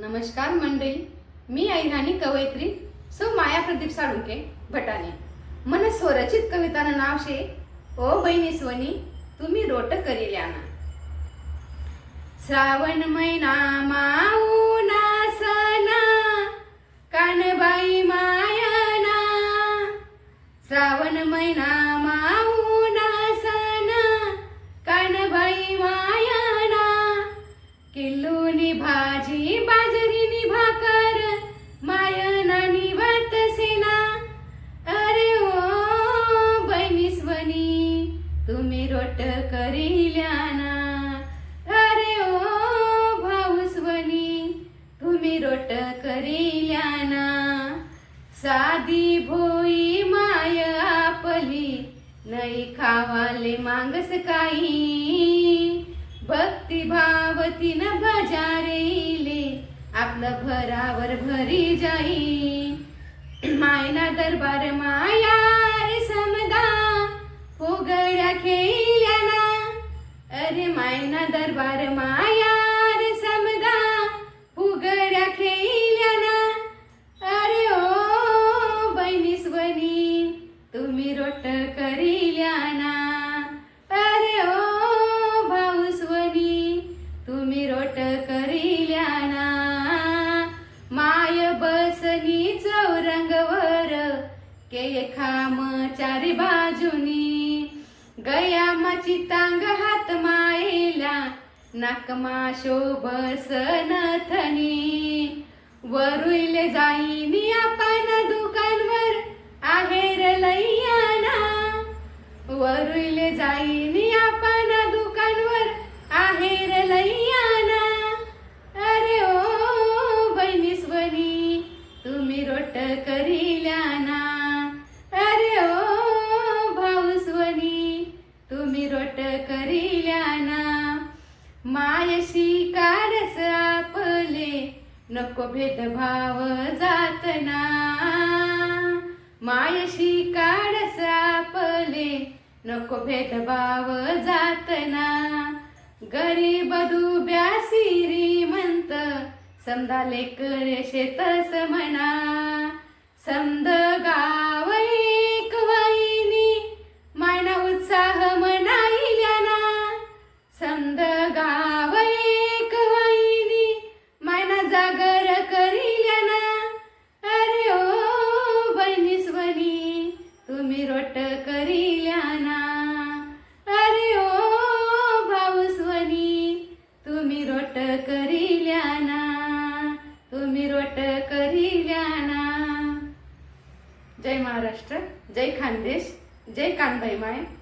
नमस्कार मंडळी. मी ऐराणी कवयित्री सो माया प्रदीप साळुंके भटाने मन स्वरचित कवितानं नाव शे ओ बहिणी स्वनी तुम्ही रोट करिल्याना. श्रावण महिना माऊना सना कानबाई मायाना. श्रावण महिना माऊना सना कानबाई मायाना. किल्लूनी भाजी बाजरीनी करिल्याना साधी भोई माय आपली नाही खावाले मांगस काही. भक्ती भावतीन बजारेले आपलं भरावर भरी जाई. मायना दरबार माया रे समदा फुगड्या खेळल्याना. अरे मायना दरबार माया के खाम चारी बाजूनी गयामाची तांग हात मायेला नाकमा शोभस नथनी वरुले जाईनी आपण मायशी काढस आपले नको भेदभाव जातना. मायशी काढस आपले नको भेदभाव जातना. गरीब दुब्या श्रीमंत समजा लेकर शेतस म्हणा. समद करिल्याना. अरे ओ भाऊस्वनी तुम्ही रोट करिल्याना. तुम्ही रोट करिल्याना. जय महाराष्ट्र जय खानदेश जय कानबाई माय.